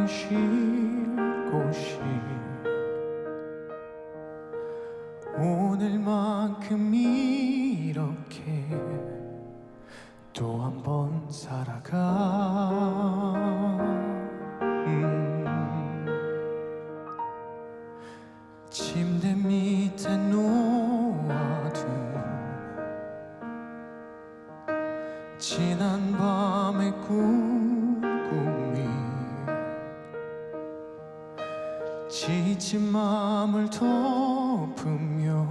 머무실 곳이 오늘만큼 이렇게 또 한 번 살아가. 음. 침대 밑에 놓아둔 지난 밤의 꿈 지친 마음을 덮으며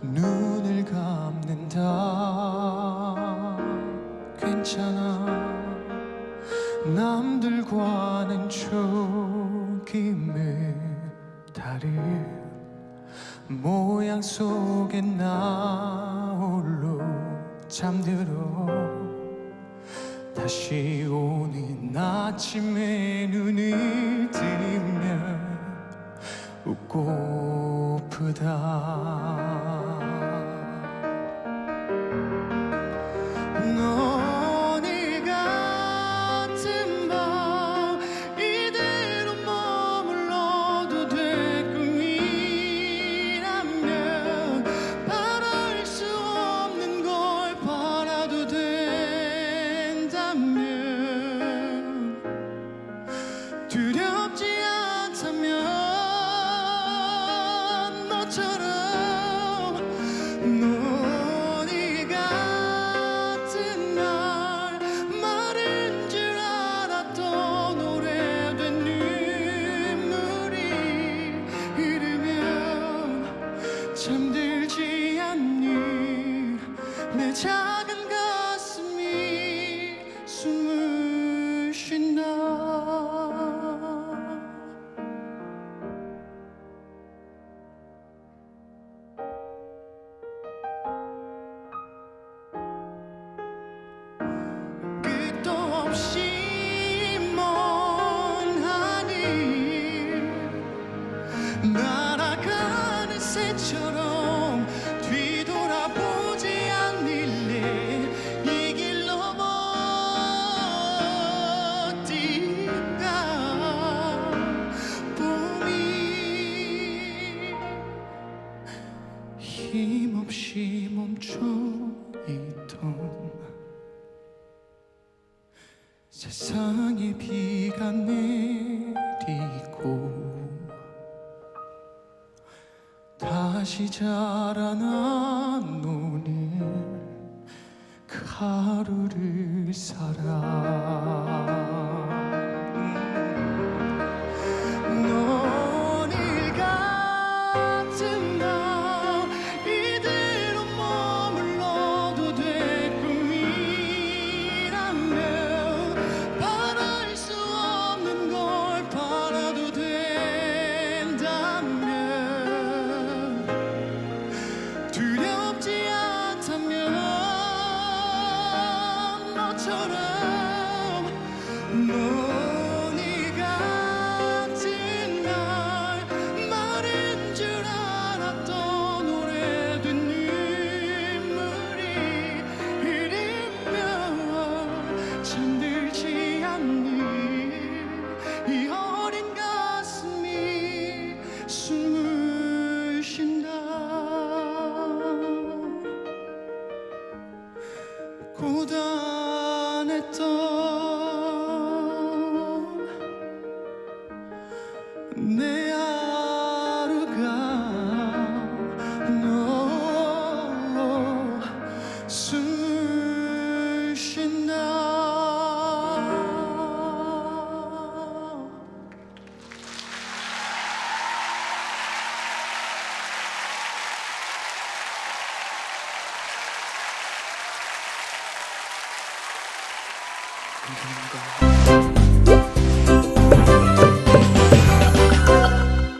눈을 감는다. 괜찮아. 남들과는 조금의 다른 모양 속에 나 홀로 잠들어. 다시 오는 아침에 뜨면 웃고프다 잠 처럼 뒤돌아보지 않을래 이길 넘어 어딘가 봄이 힘없이 멈춰 있던 세상에 비가 내리고 다시 자라난 오늘 그 하루를 살아 고 Ganda.